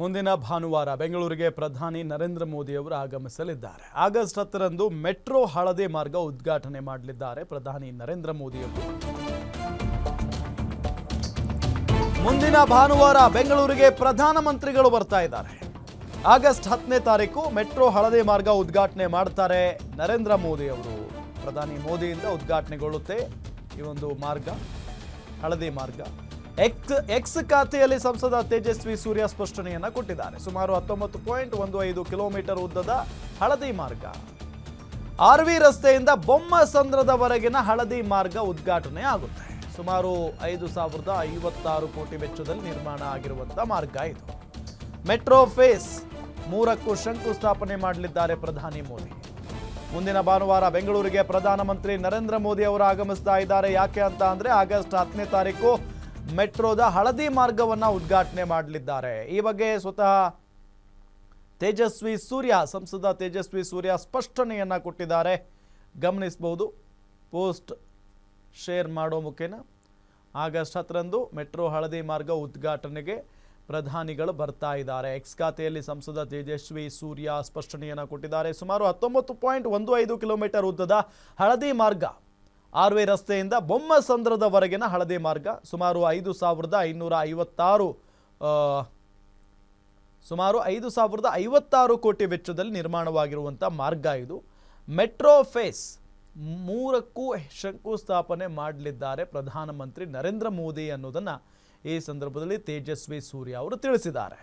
ಮುಂದಿನ ಭಾನುವಾರ ಬೆಂಗಳೂರಿಗೆ ಪ್ರಧಾನಿ ನರೇಂದ್ರ ಮೋದಿ ಅವರು ಆಗಮಿಸಲಿದ್ದಾರೆ. ಆಗಸ್ಟ್ ಹತ್ತರಂದು ಮೆಟ್ರೋ ಹಳದಿ ಮಾರ್ಗ ಉದ್ಘಾಟನೆ ಮಾಡಲಿದ್ದಾರೆ ಪ್ರಧಾನಿ ನರೇಂದ್ರ ಮೋದಿ ಅವರು. ಮುಂದಿನ ಭಾನುವಾರ ಬೆಂಗಳೂರಿಗೆ ಪ್ರಧಾನಮಂತ್ರಿಗಳು ಬರ್ತಾ ಇದ್ದಾರೆ. ಆಗಸ್ಟ್ ಹತ್ತನೇ ತಾರೀಕು ಮೆಟ್ರೋ ಹಳದಿ ಮಾರ್ಗ ಉದ್ಘಾಟನೆ ಮಾಡ್ತಾರೆ ನರೇಂದ್ರ ಮೋದಿ ಅವರು. ಪ್ರಧಾನಿ ಮೋದಿಯಿಂದ ಉದ್ಘಾಟನೆಗೊಳ್ಳುತ್ತೆ ಈ ಒಂದು ಮಾರ್ಗ, ಹಳದಿ ಮಾರ್ಗ. ಎಕ್ಸ್ ಎಕ್ಸ್ ಖಾತೆಯಲ್ಲಿ ಸಂಸದ ತೇಜಸ್ವಿ ಸೂರ್ಯ ಸ್ಪಷ್ಟನೆಯನ್ನ ಕೊಟ್ಟಿದ್ದಾರೆ. ಸುಮಾರು ಹತ್ತೊಂಬತ್ತು ಪಾಯಿಂಟ್ ಒಂದು ಐದು ಕಿಲೋಮೀಟರ್ ಉದ್ದದ ಹಳದಿ ಮಾರ್ಗ. ಆರ್ ವಿ ರಸ್ತೆಯಿಂದ ಬೊಮ್ಮಸಂದ್ರದವರೆಗಿನ ಹಳದಿ ಮಾರ್ಗ ಉದ್ಘಾಟನೆ ಆಗುತ್ತೆ. ಸುಮಾರು ಐದು ಸಾವಿರದ ಐವತ್ತಾರು ಕೋಟಿ ವೆಚ್ಚದಲ್ಲಿ ನಿರ್ಮಾಣ ಆಗಿರುವಂತಹ ಮಾರ್ಗ ಇದು. ಮೆಟ್ರೋ ಫೇಸ್ ಮೂರಕ್ಕೂ ಶಂಕುಸ್ಥಾಪನೆ ಮಾಡಲಿದ್ದಾರೆ ಪ್ರಧಾನಿ ಮೋದಿ. ಮುಂದಿನ ಭಾನುವಾರ ಬೆಂಗಳೂರಿಗೆ ಪ್ರಧಾನಮಂತ್ರಿ ನರೇಂದ್ರ ಮೋದಿ ಅವರು ಆಗಮಿಸ್ತಾ ಇದ್ದಾರೆ. ಯಾಕೆ ಅಂತ ಅಂದ್ರೆ ಆಗಸ್ಟ್ ಹತ್ತನೇ ತಾರೀಕು ಮೆಟ್ರೋದ ಹಳದಿ ಮಾರ್ಗವನ್ನ ಉದ್ಘಾಟನೆ ಮಾಡಲಿದ್ದಾರೆ. ಈ ಬಗ್ಗೆ ಸ್ವತಃ ತೇಜಸ್ವಿ ಸೂರ್ಯ, ಸಂಸದ ತೇಜಸ್ವಿ ಸೂರ್ಯ ಸ್ಪಷ್ಟನೆಯನ್ನ ಕೊಟ್ಟಿದ್ದಾರೆ. ಗಮನಿಸಬಹುದು ಪೋಸ್ಟ್ ಶೇರ್ ಮಾಡೋ ಮುಖೇನ. ಆಗಸ್ಟ್ ಹತ್ತರಂದು ಮೆಟ್ರೋ ಹಳದಿ ಮಾರ್ಗ ಉದ್ಘಾಟನೆಗೆ ಪ್ರಧಾನಿಗಳು ಬರ್ತಾ ಇದ್ದಾರೆ. ಎಕ್ಸ್ ಖಾತೆಯಲ್ಲಿ ಸಂಸದ ತೇಜಸ್ವಿ ಸೂರ್ಯ ಸ್ಪಷ್ಟನೆಯನ್ನು ಕೊಟ್ಟಿದ್ದಾರೆ. ಸುಮಾರು ಹತ್ತೊಂಬತ್ತು ಪಾಯಿಂಟ್ ಒಂದು ಐದು ಕಿಲೋಮೀಟರ್ ಉದ್ದದ ಹಳದಿ ಮಾರ್ಗ ಆರ್ವೆ ರಸ್ತೆಯಿಂದ ಬೊಮ್ಮಸಂದ್ರದವರೆಗಿನ ಹಳದಿ ಮಾರ್ಗ ಸುಮಾರು ಐದು ಸಾವಿರದ ಐನೂರ ಐವತ್ತಾರು ಸುಮಾರು ಐದು ಸಾವಿರದ ಐವತ್ತಾರು ಕೋಟಿ ವೆಚ್ಚದಲ್ಲಿ ನಿರ್ಮಾಣವಾಗಿರುವಂಥ ಮಾರ್ಗ ಇದು. ಮೆಟ್ರೋ ಫೇಸ್ ಮೂರಕ್ಕೂ ಶಂಕುಸ್ಥಾಪನೆ ಮಾಡಲಿದ್ದಾರೆ ಪ್ರಧಾನಮಂತ್ರಿ ನರೇಂದ್ರ ಮೋದಿ ಅನ್ನೋದನ್ನು ಈ ಸಂದರ್ಭದಲ್ಲಿ ತೇಜಸ್ವಿ ಸೂರ್ಯ ಅವರು ತಿಳಿಸಿದ್ದಾರೆ.